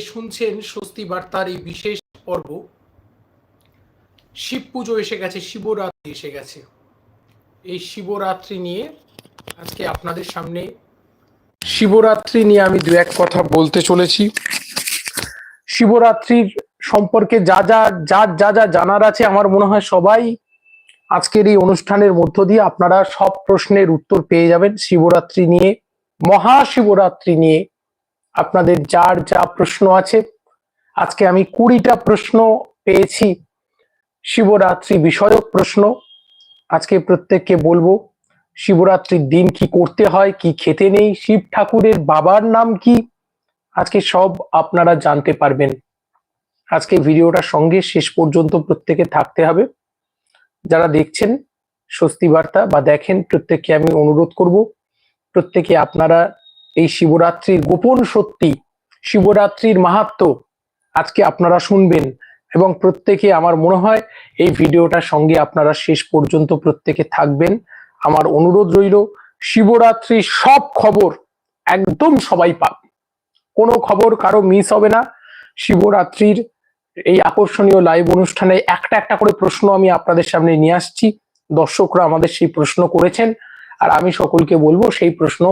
শুনছেন স্বস্তি বার্তার এই বিশেষ পর্ব। শিব পুজো এসে গেছে, শিবরাত্রি এসে গেছে। এই শিবরাত্রি নিয়ে আজকে আপনাদের সামনে শিবরাত্রি নিয়ে আমি দু এক কথা বলতে চলেছি। শিবরাত্রির সম্পর্কে যা যা যা যা যা জানার আছে আমার মনে হয় সবাই আজকের এই অনুষ্ঠানের মধ্য দিয়ে আপনারা সব প্রশ্নের উত্তর পেয়ে যাবেন। শিবরাত্রি নিয়ে, মহাশিবরাত্রি নিয়ে আপনাদের যার যা প্রশ্ন আছে। আজকে আমি কুড়িটা প্রশ্ন পেয়েছি। শিবরাত্রি বিষয়ক প্রশ্ন। আজকে প্রত্যেককে বলব, শিবরাত্রির দিন কি করতে হয়, কি খেতে নেই, শিব ঠাকুরের বাবার নাম কি? আজকে সব আপনারা জানতে পারবেন। আজকে ভিডিওটার সঙ্গে শেষ পর্যন্ত প্রত্যেকে থাকতে হবে। যারা দেখছেন, স্বস্তি বার্তা বা দেখেন, প্রত্যেককে আমি অনুরোধ করব, প্রত্যেকে আপনারা এই শিবরাত্রির গোপন সত্যি, শিবরাত্রির মাহাত্ম আজকে আপনারা শুনবেন এবং প্রত্যেকে আমার মনে হয় এই ভিডিওটার সঙ্গে আপনারা শেষ পর্যন্ত প্রত্যেকে থাকবেন। আমার অনুরোধ রইল, শিবরাত্রির সব খবর একদম সবাই পাবে কোনো খবর কারও মিস হবে না। শিবরাত্রির এই আকর্ষণীয় লাইভ অনুষ্ঠানে একটা একটা করে প্রশ্ন আমি আপনাদের সামনে নিয়ে আসছি। দর্শকরা আমাদের সেই প্রশ্ন করেছেন। আর আমি সকলকে বলব, সেই প্রশ্ন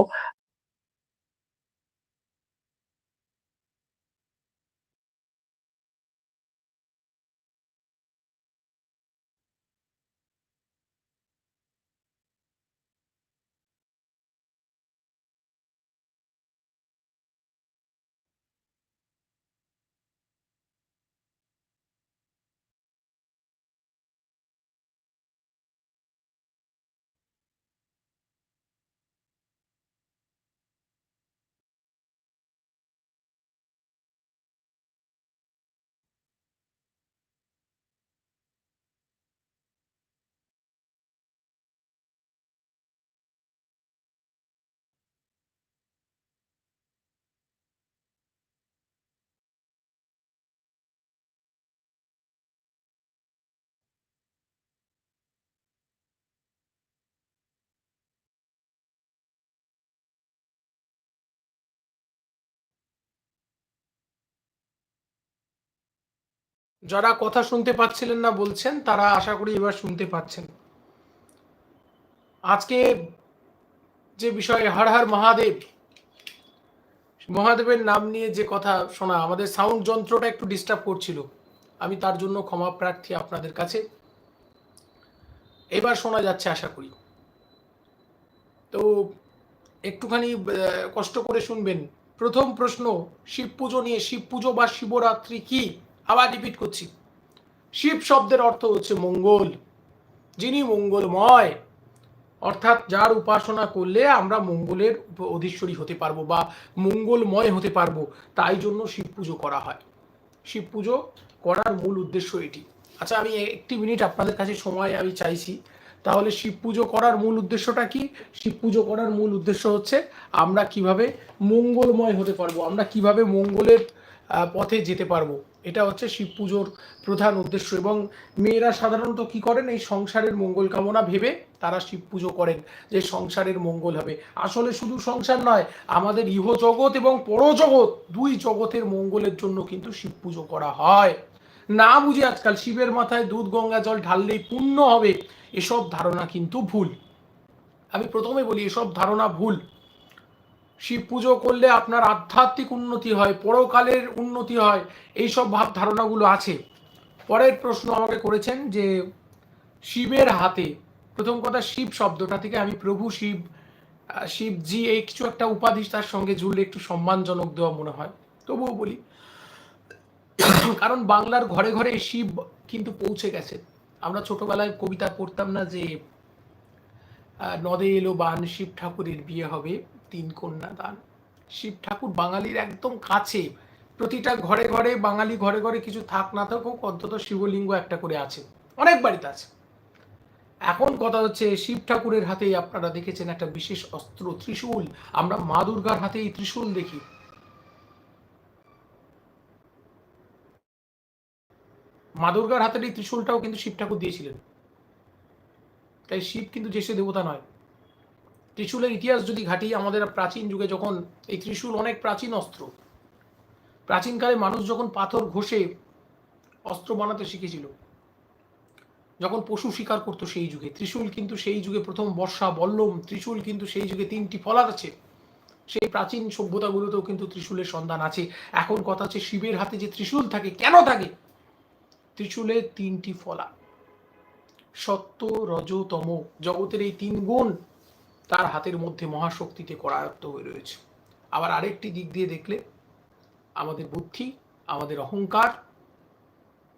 যারা কথা শুনতে পাচ্ছিলেন না বলছেন, তারা আশা করি এবার শুনতে পাচ্ছেন। আজকে যে বিষয়ে হর হর মহাদেব, মহাদেবের নাম নিয়ে যে কথা শোনা, আমাদের সাউন্ড যন্ত্রটা একটু ডিস্টার্ব করছিল। আমি তার জন্য ক্ষমা প্রার্থী আপনাদের কাছে। এবার শোনা যাচ্ছে আশা করি। তো একটুখানি কষ্ট করে শুনবেন। প্রথম প্রশ্ন শিব পুজো নিয়ে শিব পুজো বা শিবরাত্রি কি? আবার রিপিট করছি। শিব শব্দের অর্থ হচ্ছে মঙ্গল, যিনি মঙ্গলময়। অর্থাৎ যার উপাসনা করলে আমরা মঙ্গলের অধীশ্বরী হতে পারব বা মঙ্গলময় হতে পারব, তাই জন্য শিব পুজো করা হয়। শিব পুজো করার মূল উদ্দেশ্য এটি। আচ্ছা আমি একটি মিনিট আপনাদের কাছে সময় আমি চাইছি। তাহলে শিব পুজো করার মূল উদ্দেশ্যটা কি? শিব পুজো করার মূল উদ্দেশ্য হচ্ছে আমরা কীভাবে মঙ্গলময় হতে পারব, আমরা কীভাবে মঙ্গলের পথে যেতে পারব। এটা হচ্ছে শিব পুজোর প্রধান উদ্দেশ্য। এবং মেয়েরা সাধারণত কি করেন? এই সংসারের মঙ্গল কামনা ভেবে তারা শিব পুজো করেন, যে সংসারের মঙ্গল হবে। আসলে শুধু সংসার নয়, আমাদের ইহ জগৎ এবং পরজগৎ দুই জগতের মঙ্গলের জন্য কিন্তু শিব পুজো করা হয়। না বুঝে আজকাল শিবের মাথায় দুধ, গঙ্গা, জল ঢাললেই পুণ্য হবে, এসব ধারণা কিন্তু ভুল। আমি প্রথমে বলি, এসব ধারণা ভুল। শিব পুজো করলে আপনার আধ্যাত্মিক উন্নতি হয়, পরকালের উন্নতি হয়, এইসব ভাব ধারণাগুলো আছে। পরের প্রশ্ন আমাকে করেছেন যে শিবের হাতে, প্রথম কথা শিব শব্দটা থেকে আমি প্রভু শিব শিবজি, এই কিছু একটা উপাধি তার সঙ্গে জুড়লে একটু সম্মানজনক দেওয়া মনে হয়। তবুও বলি, কারণ বাংলার ঘরে ঘরে শিব কিন্তু পৌঁছে গেছে। আমরা ছোটবেলায় কবিতা পড়তাম না যে নদে এলো বান, শিব ঠাকুরের বিয়ে হবে। তিন কন্যা দান। শিব ঠাকুর বাঙালির একদম কাছে। প্রতিটা ঘরে ঘরে, বাঙালি ঘরে ঘরে কিছু থাক না থাকুক, অন্তত শিবলিঙ্গ একটা করে আছে। অনেক বাড়িতে আছে। এখন কথা হচ্ছে, শিব ঠাকুরের হাতেই আপনারা দেখেছেন একটা বিশেষ অস্ত্র, ত্রিশূল। আমরা মা দুর্গার হাতে এই ত্রিশূল দেখি। মা দুর্গার হাতের এই ত্রিশূলটাও কিন্তু শিব ঠাকুর দিয়েছিলেন। তাই শিব কিন্তু যে সে দেবতা নয়। ত্রিশূলের ইতিহাস যদি ঘাটি, আমাদের প্রাচীন যুগে যখন এই ত্রিশূল অনেক প্রাচীন অস্ত্র, প্রাচীনকালে মানুষ যখন পাথর ঘষে অস্ত্র বানাতে শিখেছিল, যখন পশু শিকার করতো সেই যুগে, ত্রিশূল কিন্তু সেই যুগে প্রথম বর্ষা, বল্লম, ত্রিশূল কিন্তু সেই যুগে তিনটি ফলার আছে। সেই প্রাচীন সভ্যতাগুলোতেও কিন্তু ত্রিশূলের সন্ধান আছে। এখন কথা হচ্ছে শিবের হাতে যে ত্রিশূল থাকে, কেন থাকে? ত্রিশূলের তিনটি ফলা। সত্য রজতম জগতের এই তিন গুণ তার হাতের মধ্যে মহাশক্তিতে করায়ত্ত হয়ে রয়েছে। আবার আরেকটি দিক দিয়ে দেখলে, আমাদের বুদ্ধি, আমাদের অহংকার,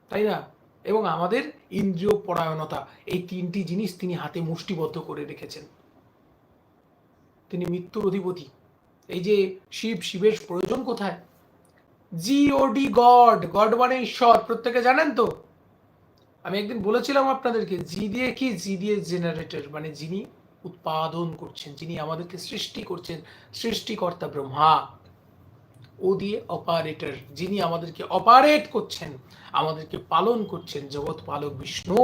তাই না? এবং আমাদের ইন্দ্রিয় পরায়ণতা, এই তিনটি জিনিস তিনি হাতে মুষ্টিবদ্ধ করে রেখেছেন। তিনি মৃত্যুর অধিপতি। এই যে শিব, শিবের প্রয়োজন কোথায়? G O D God God মানে ঈশ্বর, প্রত্যেকে জানেন তো? আমি একদিন বলেছিলাম আপনাদেরকে জি দিয়ে কি? জি দিয়ে জেনারেটর মানে যিনি উৎপাদন করছেন, যিনি আমাদেরকে সৃষ্টি করছেন, সৃষ্টিকর্তা ব্রহ্মা। ও দিয়ে অপারেটর যিনি আমাদেরকে অপারেট করছেন, আমাদেরকে পালন করছেন, জগৎ পালক বিষ্ণু।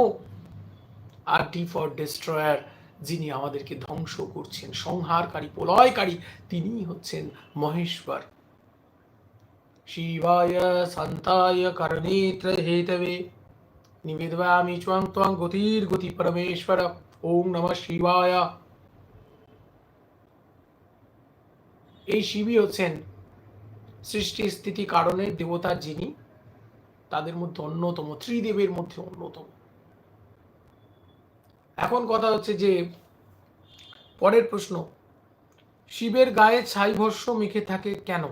আর ডি ফর ডিস্ট্রয়ার যিনি আমাদেরকে ধ্বংস করছেন, সংহারকারী, প্রলয়কারী, তিনি হচ্ছেন মহেশ্বর। শিবায় সন্তায় করণেত্র হেতবে নিবেদয়ামি চ্বং ত্বং গতির গতি পরমেশ্বর। ওম নম শিবায়। এই শিবই হচ্ছেন সৃষ্টি স্থিতি কারণে দেবতার যিনি, তাদের মধ্যে অন্যতম, ত্রিদেবের মধ্যে অন্যতম। এখন কথা হচ্ছে যে, পরের প্রশ্ন, শিবের গায়ে ছাই ভস্য মেখে থাকে কেন?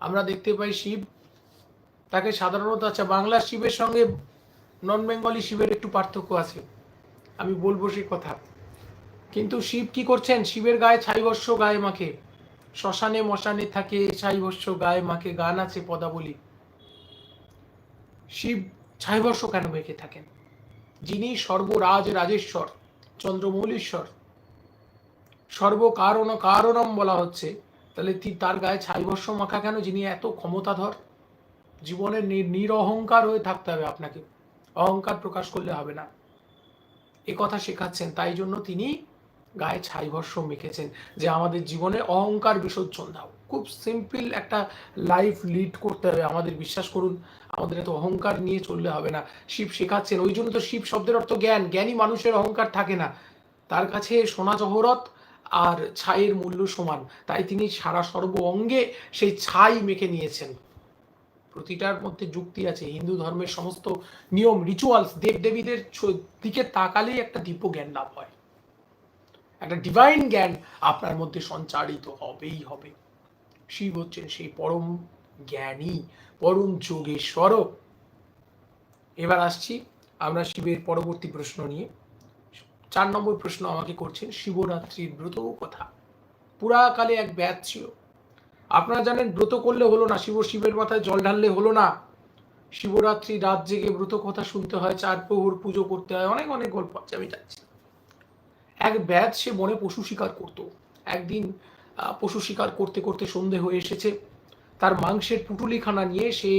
আমরা দেখতে পাই শিব, তাকে সাধারণত আচ্ছা বাংলা শিবের সঙ্গে নন বেঙ্গলি শিবের একটু পার্থক্য আছে। আমি বলব সেই কথা। কিন্তু শিব কি করছেন? শিবের গায়ে ছাই ভস্য গায়ে মাখে। শ্মশানে মশানে থাকে ছাই ভস্য গায়ে মাখে। গান আছে পদাবলী। শিব ছাইবর্ষ কেন মেখে থাকেন? যিনি সর্বরাজ রাজেশ্বর, চন্দ্রমৌলীশ্বর। সর্বকারণ কারণম বলা হচ্ছে। তাহলে তার গায়ে ছাইবর্ষ মাখা কেন? যিনি এত ক্ষমতাধর। জীবনে নিরহংকার হয়ে থাকতে হবে আপনাকে। অহংকার প্রকাশ করলে হবে না। কথা শেখাচ্ছেন, তাই জন্য তিনি গায়ে ছাই ভস্য মেখেছেন যে আমাদের জীবনে অহংকার বিসর্জন দাও। খুব সিম্পল একটা লাইফ লিড করতে হবে, আমাদের বিশ্বাস করুন, আমাদের এত অহংকার নিয়ে চললে হবে না। শিব শেখাচ্ছেন, ওই জন্য তো শিব শব্দের অর্থ জ্ঞান, জ্ঞানী মানুষের অহংকার থাকে না। তার কাছে সোনা জহরত আর ছাইয়ের মূল্য সমান, তাই তিনি সারা সর্ব অঙ্গে সেই ছাই মেখে নিয়েছেন। প্রতিটার মধ্যে যুক্তি আছে। হিন্দু ধর্মের সমস্ত নিয়ম রিচুয়ালস দেবদেবীদের দিকে তাকালেই একটা দিব্য জ্ঞান লাভ হয়। একটা ডিভাইন জ্ঞান আপনার মধ্যে সঞ্চারিত হবেই হবে। শিব হচ্ছেন সেই পরম জ্ঞানী, পরম যোগেশ্বর। এবার আসছি আমরা শিবের পরবর্তী প্রশ্ন নিয়ে। চার নম্বর প্রশ্ন আমাকে করছেন, শিবরাত্রির ব্রত কথা পুরাকালে এক ব্যাধ ছিল। আপনারা জানেন, ব্রত করলে হলো না শিব শিবের মাথায় জল ঢাললে হলো না। শিবরাত্রি রাত জেগে ব্রত কথা শুনতে হয়, চার প্রহর পুজো করতে হয়, অনেক অনেক গল্প আছে, আমি যাচ্ছি এক ব্যাধ সে বনে পশু শিকার করত। একদিন পশু শিকার করতে করতে সন্ধে হয়ে এসেছে। তার মাংসের পুটুলিখানা নিয়ে সে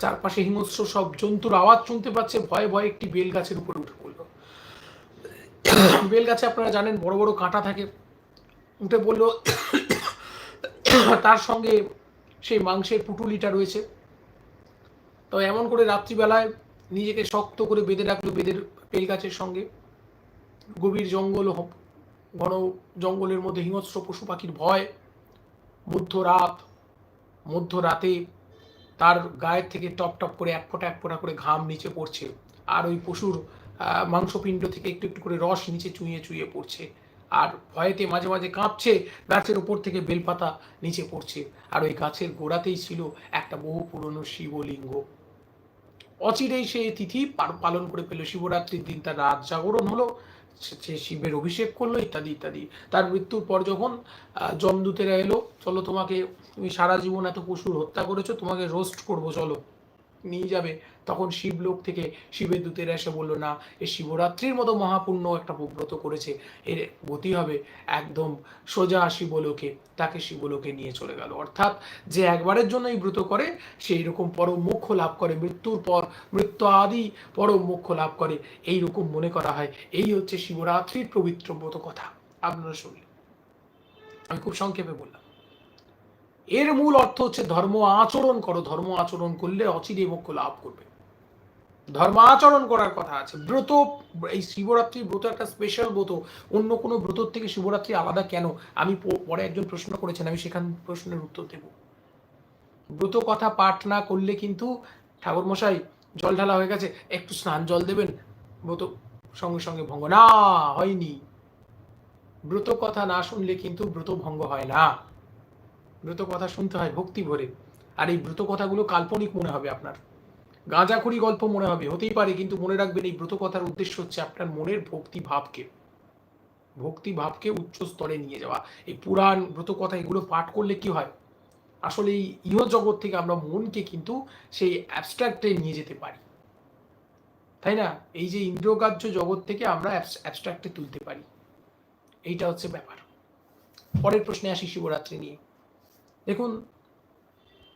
চারপাশে হিংস্র সব জন্তুর আওয়াজ শুনতে পাচ্ছে, ভয়ে ভয়ে একটি বেল গাছের উপরে উঠে পড়ল। বেল গাছে আপনারা জানেন, বড় বড় কাঁটা থাকে। উঠে বলল তার সঙ্গে সেই মাংসের পুটুলিটা রয়েছে। তো এমন করে রাত্রিবেলায় নিজেকে শক্ত করে বেঁধে রাখল বেদের বেল গাছের সঙ্গে। গভীর জঙ্গল ঘন জঙ্গলের মধ্যে হিংস্র পশু পাখির ভয়, মধ্যরাত, মধ্যরাতে তার গায়ের থেকে টপ টপ করে এক ফোঁটা এক ফোঁটা করে ঘাম নিচে পড়ছে। আর ওই পশুর মাংসপিণ্ড থেকে একটু একটু করে রস নিচে চুইয়ে চুইয়ে পড়ছে। আর ভয়েতে মাঝে মাঝে কাঁপছে, গাছের উপর থেকে বেলপাতা নিচে পড়ছে। আর ওই গাছের গোড়াতেই ছিল একটা বহু পুরনো শিবলিঙ্গ। অচিরেই সে তিথি পালন করে পেল শিবরাত্রির দিন তার রাত জাগরণ হলো। সে শিবের অভিষেক করল, ইত্যাদি ইত্যাদি। তার মৃত্যুর পর যখন জমদূতেরা এলো, চলো তোমাকে, তুমি সারা জীবন এত পশুর হত্যা করেছ, তোমাকে রোস্ট করব, চলো। নিয়ে যাবে। তখন শিবলোক থেকে শিবের দূতেরা এসে বলল, না, এ শিবরাত্রির মতো মহাপুণ্য একটা ব্রত করেছে। এর গতি হবে একদম সোজা শিবলোকে। তাকে শিবলোকে নিয়ে চলে গেল। অর্থাৎ যে একবারের জন্য এই ব্রত করে, সেই রকম পরম মোক্ষ লাভ করে। মৃত্যুর পর মৃত্যু আদি পরম মোক্ষ লাভ করে। এই রকম মনে করা হয়। এই হচ্ছে শিবরাত্রির পবিত্র ব্রত কথা। আপনারা শুনলেন। আমি খুব সংক্ষেপে বললাম। এর মূল অর্থ হচ্ছে ধর্ম আচরণ করো। ধর্ম আচরণ করলে অচিরে মোক্ষ লাভ করবে। ধর্ম আচরণ করার কথা আছে। ব্রত, এই শিবরাত্রি ব্রত একটা স্পেশাল ব্রত। অন্য কোনো ব্রতর থেকে শিবরাত্রি আলাদা কেন? আমি পরে একজন প্রশ্ন করেছেন, আমি সেখান প্রশ্নের উত্তর দেব। ব্রত কথা পাঠ না করলে কিন্তু ঠাকুর মশাই জল ঢালা হয়ে গেছে, একটু স্নান জল দেবেন, ব্রত সঙ্গে সঙ্গে ভঙ্গ। না, হয়নি। ব্রত কথা না শুনলে কিন্তু ব্রত ভঙ্গ হয় না। ব্রত কথা শুনতে হয় ভক্তি ভরে। আর এই ব্রত কথাগুলো কাল্পনিক মনে হবে আপনার। গাঁজাখুরি গল্প মনে হবে, হতেই পারে, কিন্তু মনে রাখবেন এই ব্রত কথার উদ্দেশ্য হচ্ছে আপনার মনের ভক্তি ভাবকে ভক্তি ভাবকে উচ্চ স্তরে নিয়ে যাওয়া। এই পুরাণ ব্রত কথা এগুলো পাঠ করলে কি হয়? আসলে এই ইহ জগৎ থেকে আমরা মনকে কিন্তু সেই অ্যাবস্ট্রাক্টে নিয়ে যেতে পারি। তাই না? এই যে ইন্দ্রগ্রাহ্য জগৎ থেকে আমরা অ্যাবস্ট্রাক্টে তুলতে পারি। এইটা হচ্ছে ব্যাপার। পরের প্রশ্নে আসি শিবরাত্রি নিয়ে। দেখুন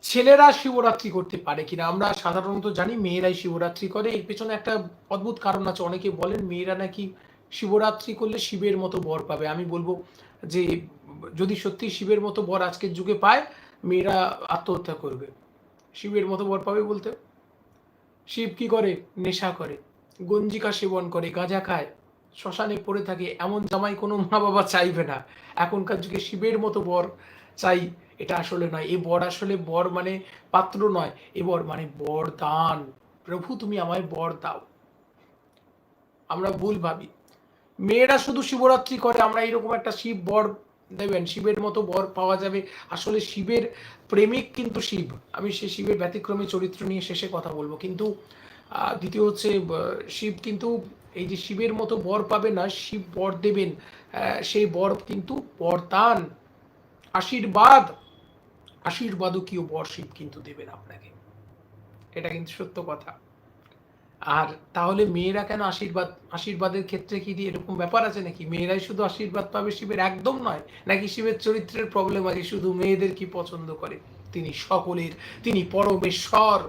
ছেলেরা শিবরাত্রি করতে পারে কিনা? আমরা সাধারণত জানি মেয়েরাই শিবরাত্রি করে। এর পেছনে একটা অদ্ভুত কারণ আছে। অনেকে বলেন মেয়েরা নাকি শিবরাত্রি করলে শিবের মতো বর পাবে। আমি বলব যে, যদি সত্যি শিবের মতো বর আজকের যুগে পায়, মেয়েরা আত্মহত্যা করবে। শিবের মতো বর পাবে বলতে? শিব কি করে? নেশা করে। গঞ্জিকা সেবন করে, গাঁজা খায়, শ্মশানে পড়ে থাকে। এমন জামাই কোনো মা বাবা চাইবে না। এখনকার যুগে শিবের মতো বর চাই এটা আসলে নয়। এ বর আসলে বর মানে পাত্র নয়। এ বর মানে বর দান প্রভু, তুমি আমায় বর দাও। আমরা ভুল ভাবি। মেয়েরা শুধু শিবরাত্রি করে, আমরা এরকম একটা শিব বর দেবেন, শিবের মতো বর পাওয়া যাবে। আসলে শিবের প্রেমিক কিন্তু শিব। আমি সে শিবের ব্যতিক্রমী চরিত্র নিয়ে শেষে কথা বলব। কিন্তু দ্বিতীয় হচ্ছে শিব কিন্তু এই যে শিবের মতো বর পাবে না, শিব বর দেবেন সেই বর কিন্তু বরদান, আশীর্বাদ। আশীর্বাদও কেউ বর শিব কিন্তু দেবেন আপনাকে। এটা কিন্তু সত্য কথা। আর তাহলে মেয়েরা কেন আশীর্বাদ, আশীর্বাদের ক্ষেত্রে কি এরকম ব্যাপার আছে নাকি? মেয়েরাই শুধু আশীর্বাদ পাবে শিবের একদম নয়, নাকি শিবের চরিত্রের প্রবলেম আছে? শুধু মেয়েদের কি পছন্দ করে? তিনি সকলের, তিনি পরমেশ্বর।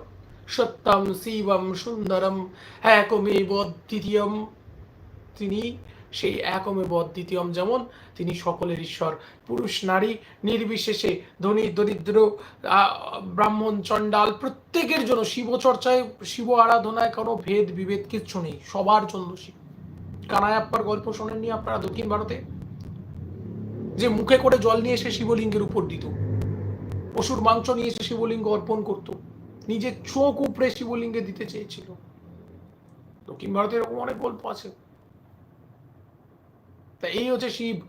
সত্যম, শিবম, সুন্দরম, একমেব দ্বিতীয়ম তিনি সেই একমে দ্বিতীয়ম যেমন, তিনি সকলের ঈশ্বর। পুরুষ, নারী, নির্বিশেষে ধনী, দরিদ্র ব্রাহ্মণ, চণ্ডাল, প্রত্যেকের জন্য শিব চর্চায় শিব আরাধনায় কোনো ভেদ, বিভেদ কিচ্ছু নেই। সবার জন্য শিব। কানায়াপ্পার গল্প শোনেননি আপনারা দক্ষিণ ভারতে? যে মুখে করে জল নিয়ে এসে শিবলিঙ্গের উপর দিত। পশুর মাংস নিয়ে এসে শিবলিঙ্গ অর্পণ করত। নিজের চোখ উপরে শিবলিঙ্গে দিতে চেয়েছিল। দক্ষিণ ভারতে এরকম অনেক গল্প আছে। তা এই হচ্ছে শিব।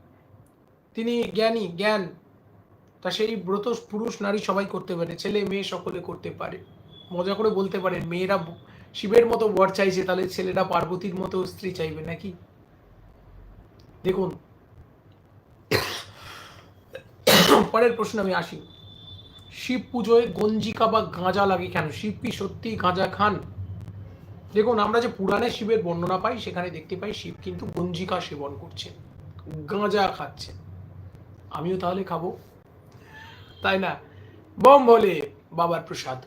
তিনি জ্ঞানী, জ্ঞান। তা সেই ব্রত পুরুষ, নারী সবাই করতে পারে, ছেলে, মেয়ে সকলে করতে পারে। মজা করে বলতে পারেন, মেয়েরা শিবের মতো বর চাইছে, তাহলে ছেলেরা পার্বতীর মতো স্ত্রী চাইবে নাকি? দেখুন। পরের প্রশ্ন আমি আসি। শিব পুজোয় গঞ্জিকা বা গাঁজা লাগে কেন? শিব কি সত্যি গাঁজা খান? দেখুন, আমরা যে পুরাণে শিবের বর্ণনা পাই, সেখানে দেখতে পাই শিব কিন্তু গঞ্জিকা সেবন করছে গাঁজা খাচ্ছে আমিও তাহলে খাব। তাই না? বম বলে বাবার প্রসাদ।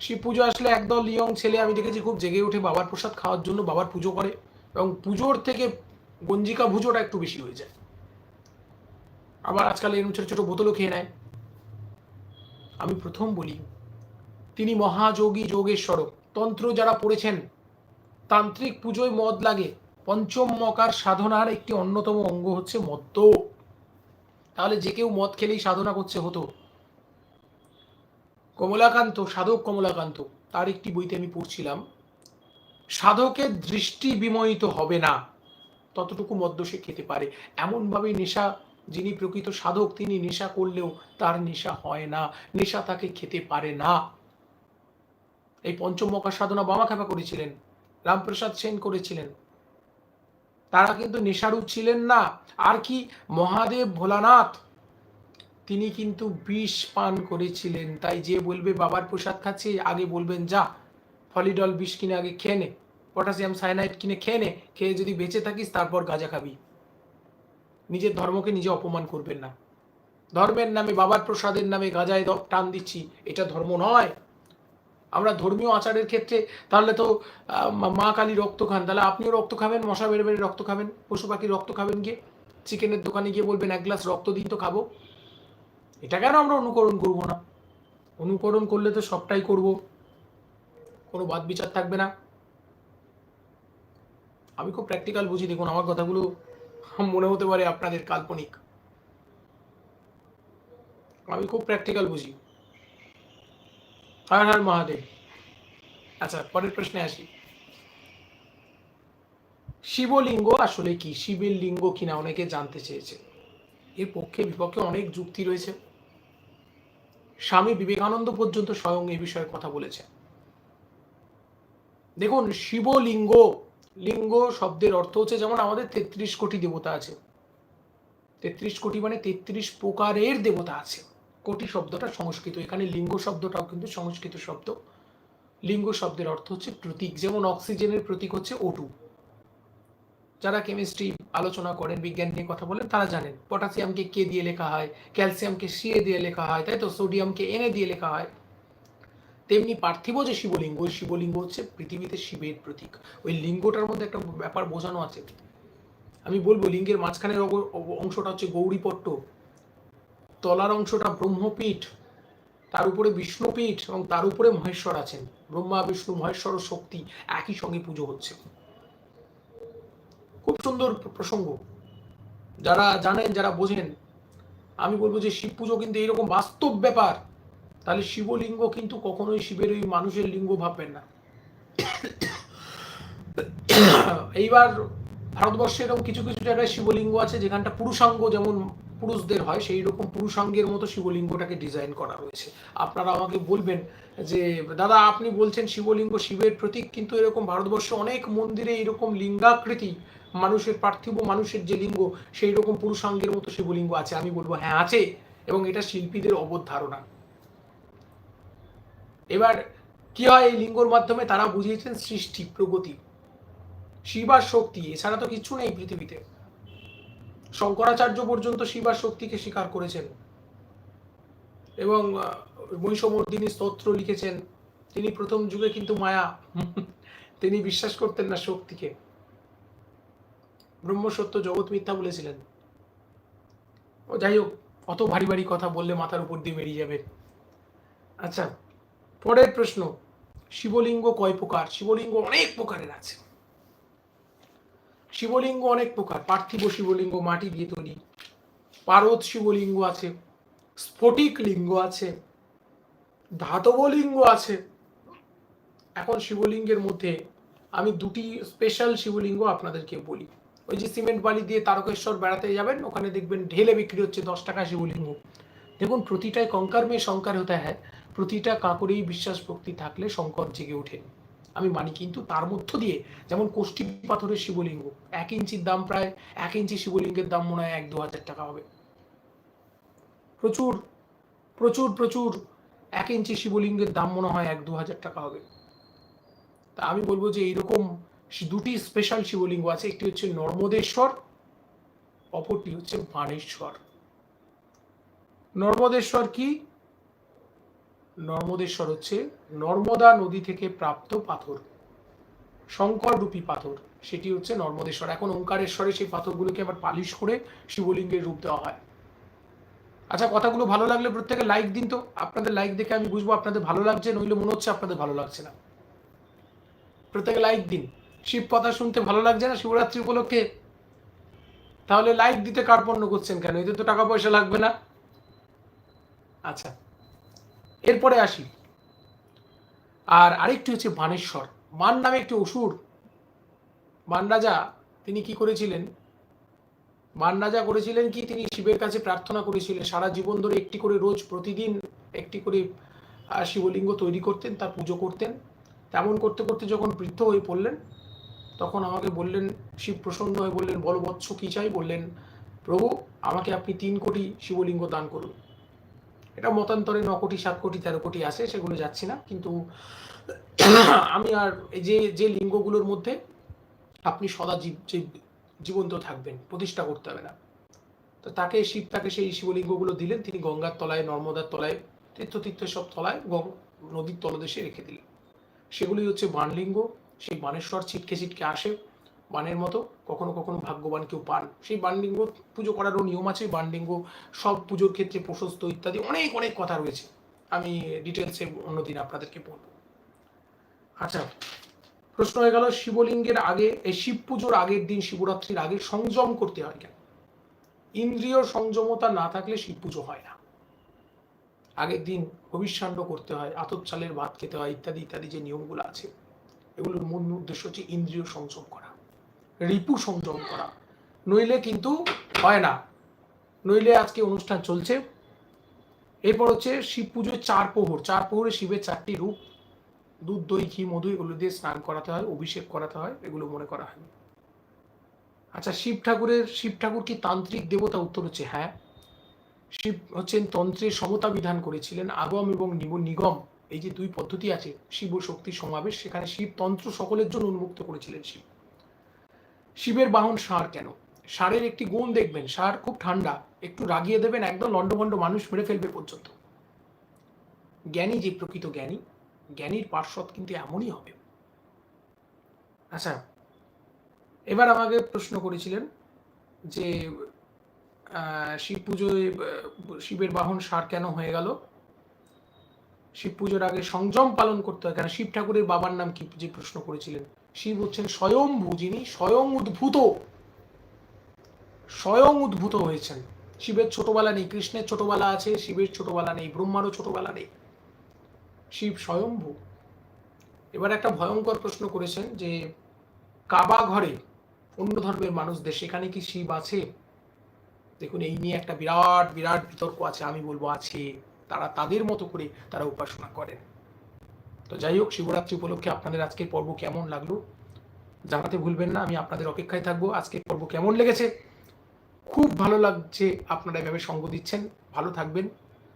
শিব পুজো আসলে একদল ইয়ং ছেলে, আমি দেখেছি খুব জেগে উঠে বাবার প্রসাদ খাওয়ার জন্য বাবার পুজো করে, এবং পুজোর থেকে গঞ্জিকা ভুজোটা একটু বেশি হয়ে যায়। আবার আজকাল এরকম ছোট ছোট বোতলও খেয়ে নেয়। আমি প্রথম বলি, তিনি মহাযোগী যোগেশ্বর তন্ত্র যারা পড়েছেন, তান্ত্রিক পুজোয় মদ লাগে। পঞ্চম মকার সাধনার একটি অন্যতম অঙ্গ হচ্ছে মদ্য। তাহলে যে কেউ মদ খেলেই সাধনা করছে হতো। কমলাকান্ত, সাধক কমলাকান্ত, তার একটি বইতে আমি পড়ছিলাম, সাধকের দৃষ্টি বিমোহিত হবে না, ততটুকু মদ্য সে খেতে পারে। এমনভাবে নেশা, যিনি প্রকৃত সাধক, তিনি নেশা করলেও তার নেশা হয় না, নেশা তাকে খেতে পারে না। এই পঞ্চম মকা সাধনা খাপা করেছিলেন, রামপ্রসাদ সেন করেছিলেন। তারা কিন্তু নেশারু ছিলেন না। আর কি মহাদেব ভোলানাথ, তিনি কিন্তু বিষ পান করেছিলেন। তাই যে বলবে বাবার প্রসাদ খাচ্ছে, আগে বলবেন যা, ফলিডল বিষ কিনে আগে খেয়ে নে, পটাশিয়াম সায়ানাইড কিনে খেয়ে নে, খেয়ে যদি বেঁচে থাকিস তারপর গাঁজা খাবি। নিজের ধর্মকে নিজে অপমান করবেন না। ধর্মের নামে বাবার প্রসাদের নামে গাঁজায় টান দিচ্ছি, এটা ধর্ম নয়। আমরা ধর্মীয় আচারের ক্ষেত্রে, তাহলে তো মা কালী রক্ত খান। তাহলে আপনিও রক্ত খাবেন, মশা বেড়ে বেড়ে রক্ত খাবেন, পশু পাখি রক্ত খাবেন গিয়ে। চিকেনের দোকানে গিয়ে বলবেন, এক গ্লাস রক্ত দিন তো খাব। এটা কেন আমরা অনুকরণ করব না? অনুকরণ করলে তো সবটাই করব। কোনো বাদ বিচার থাকবে না। আমি খুব প্র্যাকটিক্যাল বুঝি, দেখুন, আমার কথাগুলো মনে হতে পারে আপনাদের কাল্পনিক। আমি খুব প্র্যাকটিক্যাল বুঝি। হর হর মহাদেব। আচ্ছা পরের প্রশ্নে আসি। শিবলিঙ্গ আসলে কি? শিবের লিঙ্গ কিনা অনেকে জানতে চেয়েছে। এর পক্ষে বিপক্ষে অনেক যুক্তি রয়েছে। স্বামী বিবেকানন্দ পর্যন্ত স্বয়ং এই বিষয়ে কথা বলেছে দেখুন, শিবলিঙ্গ, লিঙ্গ শব্দের অর্থ হচ্ছে যেমন আমাদের তেত্রিশ কোটি দেবতা আছে। তেত্রিশ কোটি মানে তেত্রিশ প্রকারের দেবতা আছে। কোটি শব্দটা সংস্কৃত। এখানে লিঙ্গ শব্দটাও কিন্তু সংস্কৃত শব্দ। লিঙ্গ শব্দের অর্থ হচ্ছে প্রতীক, যেমন অক্সিজেনের প্রতীক হচ্ছে ওটু যারা কেমিস্ট্রি আলোচনা করেন, বিজ্ঞান নিয়ে কথা বলেন, তারা জানেন, পটাশিয়ামকে কে দিয়ে লেখা হয়, ক্যালসিয়ামকে সিএ দিয়ে লেখা হয়, তাই তো? সোডিয়ামকে এনে দিয়ে লেখা হয়। তেমনি পার্থিব যে শিবলিঙ্গ, ওই শিবলিঙ্গ হচ্ছে পৃথিবীতে শিবের প্রতীক। ওই লিঙ্গটার মধ্যে একটা ব্যাপার বোঝানো আছে। আমি বলব, লিঙ্গের মাঝখানের অংশটা হচ্ছে গৌরীপট্ট। তলার অংশটা ব্রহ্মপীঠ, তার উপরে বিষ্ণুপীঠ এবং তার উপরে মহেশ্বর আছেন। ব্রহ্মা, বিষ্ণু, মহেশ্বর শক্তি একই সঙ্গে পুজো হচ্ছে। খুব সুন্দর প্রসঙ্গ। যারা জানেন, যারা বোঝেন, আমি বলব যে শিব পুজো কিন্তু এইরকম বাস্তব ব্যাপার, তাহলে শিবলিঙ্গ কিন্তু কখনোই শিবের ওই মানুষের লিঙ্গ ভাববেন না। এইবার ভারতবর্ষে এরকম কিছু কিছু জায়গায় শিবলিঙ্গ আছে, যেখানটা পুরুষাঙ্গ যেমন পুরুষদের হয় সেই রকম পুরুষাঙ্গের মতো শিবলিঙ্গটাকে ডিজাইন করা রয়েছে। আপনারা আমাকে বলবেন যে, দাদা, আপনি বলছেন শিবলিঙ্গ শিবের প্রতীক, কিন্তু এরকম ভারতবর্ষে অনেক মন্দিরে এরকম লিঙ্গাকৃতি, মানুষের পার্থিব, মানুষের যে লিঙ্গ সেই রকম পুরুষাঙ্গের মতো শিবলিঙ্গ আছে। আমি বলব হ্যাঁ আছে। এবং এটা শিল্পীদের অবোধ ধারণা এবার, কি হয়? এই লিঙ্গর মাধ্যমে তারা বুঝিয়েছেন সৃষ্টি, প্রগতি শিবার শক্তি, এছাড়া তো কিছু নেই পৃথিবীতে। শঙ্করাচার্য পর্যন্ত শিবার শক্তিকে স্বীকার করেছেন। এবং মহিষমর্দিনী স্তোত্র লিখেছেন, তিনি প্রথম যুগে কিন্তু মায়া। তিনি বিশ্বাস করতেন না শক্তিকে। ব্রহ্মসত্য জগৎ মিথ্যা বলেছিলেন। ও যাই হোক, অত ভারী ভারী কথা বললে মাথার উপর দিয়ে বেরিয়ে যাবে। আচ্ছা পরের প্রশ্ন, শিবলিঙ্গ কয় প্রকার? শিবলিঙ্গ অনেক প্রকারের আছে। শিবলিঙ্গ অনেক প্রকার, পার্থিব শিবলিঙ্গ, মাটি দিয়ে তৈরি। পারদ শিবলিঙ্গ আছে, স্ফটিক লিঙ্গ আছে, ধাতব লিঙ্গ আছে। এখন শিবলিঙ্গের মধ্যে আমি দুটি স্পেশাল শিবলিঙ্গ আপনাদেরকে বলি। ওই যে সিমেন্ট বালি দিয়ে তারকেশ্বর বেড়াতে যাবেন, ওখানে দেখবেন ঢেলে বিক্রি হচ্ছে দশ টাকা শিবলিঙ্গ। দেখুন প্রতিটাই কঙ্কার মেয়ে শঙ্কর হতে হয়, প্রতিটা কাঁকড়েই বিশ্বাস ভক্তি থাকলে শঙ্কর জেগে ওঠেন আমি মানি, কিন্তু তার মধ্য দিয়ে যেমন কোষ্ঠী পাথরের শিবলিঙ্গ, এক ইঞ্চির দাম প্রায় এক ইঞ্চি শিবলিঙ্গের দাম মনে হয় এক দু হাজার টাকা হবে। প্রচুর প্রচুর প্রচুর এক ইঞ্চি শিবলিঙ্গের দাম মনে হয় এক দু হাজার টাকা হবে। তা আমি বলব যে এইরকম দুটি স্পেশাল শিবলিঙ্গ আছে, একটি হচ্ছে নর্মদেশ্বর, অপরটি হচ্ছে বাণেশ্বর। নর্মদেশ্বর কি? নর্মদেশ্বর হচ্ছে নর্মদা নদী থেকে প্রাপ্ত পাথর। শঙ্কর রূপী পাথর, সেটি হচ্ছে নর্মদেশ্বর এখন ওঙ্কারেশ্বরে সেই পাথরগুলোকে আবার পালিশ করে শিবলিঙ্গের রূপ দেওয়া হয়। আচ্ছা কথাগুলো ভালো লাগলে প্রত্যেকে লাইক দিন তো। আপনাদের লাইক দেখে আমি বুঝব আপনাদের ভালো লাগছে, নইলে মনে হচ্ছে আপনাদের ভালো লাগছে না। প্রত্যেকে লাইক দিন। শিব কথা শুনতে ভালো লাগছে না শিবরাত্রি উপলক্ষে? তাহলে লাইক দিতে কার্পণ্য করছেন কেন? এতে তো টাকা পয়সা লাগবে না। আচ্ছা। এরপরে আসি। আর আরেকটি হচ্ছে বানেশ্বর। মান নামে একটি অসুর। মান রাজা, তিনি কি করেছিলেন? মান রাজা করেছিলেন কি? তিনি শিবের কাছে প্রার্থনা করেছিলেন। সারা জীবন ধরে একটি করে রোজ প্রতিদিন একটি করে শিবলিঙ্গ তৈরি করতেন, তার পুজো করতেন। তেমন করতে করতে যখন বৃদ্ধ হয়ে পড়লেন, তখন আমাকে বললেন, শিব প্রসন্ন হয়ে বললেন বলবৎস কি চাই? বললেন, প্রভু, আমাকে আপনি তিন কোটি শিবলিঙ্গ দান করুন। এটা মতান্তরে ন কোটি, সাত কোটি, তেরো কোটি আছে, সেগুলো যাচ্ছি না। কিন্তু আমি আর যে যে লিঙ্গগুলোর মধ্যে আপনি সদা জীবন্ত থাকবেন, প্রতিষ্ঠা করতে হবে না। তো তাকে শিব, তাকে সেই শিবলিঙ্গগুলো দিলেন, তিনি গঙ্গার তলায়, নর্মদার তলায় তীর্থ তীর্থ সব তলায় নদীর তলদেশে রেখে দিলেন। সেগুলি হচ্ছে বানলিঙ্গ সেই বানেশ্বর ছিটকে ছিটকে আসে বানের মতো, কখনো কখনো ভাগ্যবান কেউ পান। সেই বানলিঙ্গ পুজো করারও নিয়ম আছে, বানলিঙ্গ সব পুজোর ক্ষেত্রে প্রশস্ত ইত্যাদি অনেক অনেক কথা রয়েছে। আমি ডিটেলসে অন্যদিন আপনাদেরকে বলব। আচ্ছা প্রশ্ন হয়ে গেল, শিবলিঙ্গের আগে, এই শিব পুজোর আগের দিন শিবরাত্রির আগে সংযম করতে হয় কেন? ইন্দ্রিয় সংযমতা না থাকলে শিব পুজো হয় না। আগের দিন ভবিষ্যাণ্ড করতে হয়, আতপ চালের ভাত খেতে হয়, ইত্যাদি ইত্যাদি যে নিয়মগুলো আছে, এগুলোর মূল উদ্দেশ্য হচ্ছে ইন্দ্রিয় সংযম করা। রিপু সংযম করা। নইলে কিন্তু হয় না। নইলে আজকে অনুষ্ঠান চলছে। এরপর হচ্ছে শিব পুজোর চার প্রহর। চার প্রহরে শিবের চারটি রূপ। দুধ, দই, ঘি, মধু এগুলো দিয়ে স্নান করাতে হয়, অভিষেক করাতে হয়, এগুলো মনে করা হয়। আচ্ছা শিব ঠাকুরের, শিব ঠাকুর কি তান্ত্রিক দেবতা? উত্তর হচ্ছে হ্যাঁ। শিব হচ্ছেন তন্ত্রের সমতা বিধান করেছিলেন। আগম এবং নিগম এই যে দুই পদ্ধতি আছে, শিব শক্তির সমাবেশ, সেখানে শিব তন্ত্র সকলের জন্য উন্মুক্ত করেছিলেন শিব। শিবের বাহন ষাঁড় কেন? ষাঁড়ের একটি গুণ দেখবেন ষাঁড় খুব ঠান্ডা, একটু রাগিয়ে দেবেন, একদম লন্ডভন্ড মানুষ মেরে ফেলবে পর্যন্ত। জ্ঞানী যে প্রকৃত জ্ঞানী, জ্ঞানীর পার্শ্বদ কিন্তু এমনই হবে। আচ্ছা এবার আমাকে প্রশ্ন করেছিলেন যে শিব পুজোয় শিবের বাহন সার কেন হয়ে গেল? শিব পুজোর আগে সংযম পালন করতে হয়, কেন শিব ঠাকুরের বাবার নাম কি যে প্রশ্ন করেছিলেন? শিব হচ্ছেন স্বয়ংভূ যিনি স্বয়ং উদ্ভূত। স্বয়ং উদ্ভূত হয়েছেন। শিবের ছোটবেলা নেই, কৃষ্ণের ছোটবেলা আছে, শিবের ছোটবেলা নেই, ব্রহ্মারও ছোটবেলা নেই। শিব স্বয়ংভূ এবার একটা ভয়ঙ্কর প্রশ্ন করেছেন যে, কাবা ঘরে অন্য ধর্মের মানুষদের সেখানে কি শিব আছে? দেখুন, এই নিয়ে একটা বিরাট বিরাট বিতর্ক আছে, আমি বলব আছে তারা তাদের মতো করে তারা উপাসনা করেন। তো যাই হোক, শিবরাত্রি উপলক্ষে আপনাদের আজকের পর্ব কেমন লাগল জানাতে ভুলবেন না। আমি আপনাদের অপেক্ষায় থাকব। আজকের পর্ব কেমন লেগেছে? খুব ভালো লাগছে আপনারা এভাবে সঙ্গ দিচ্ছেন। ভালো থাকবেন,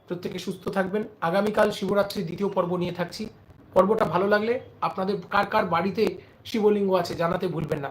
প্রত্যেকে সুস্থ থাকবেন। আগামীকাল শিবরাত্রির দ্বিতীয় পর্ব নিয়ে থাকছি। পর্বটা ভালো লাগলে আপনাদের কার কার বাড়িতে শিবলিঙ্গ আছে জানাতে ভুলবেন না।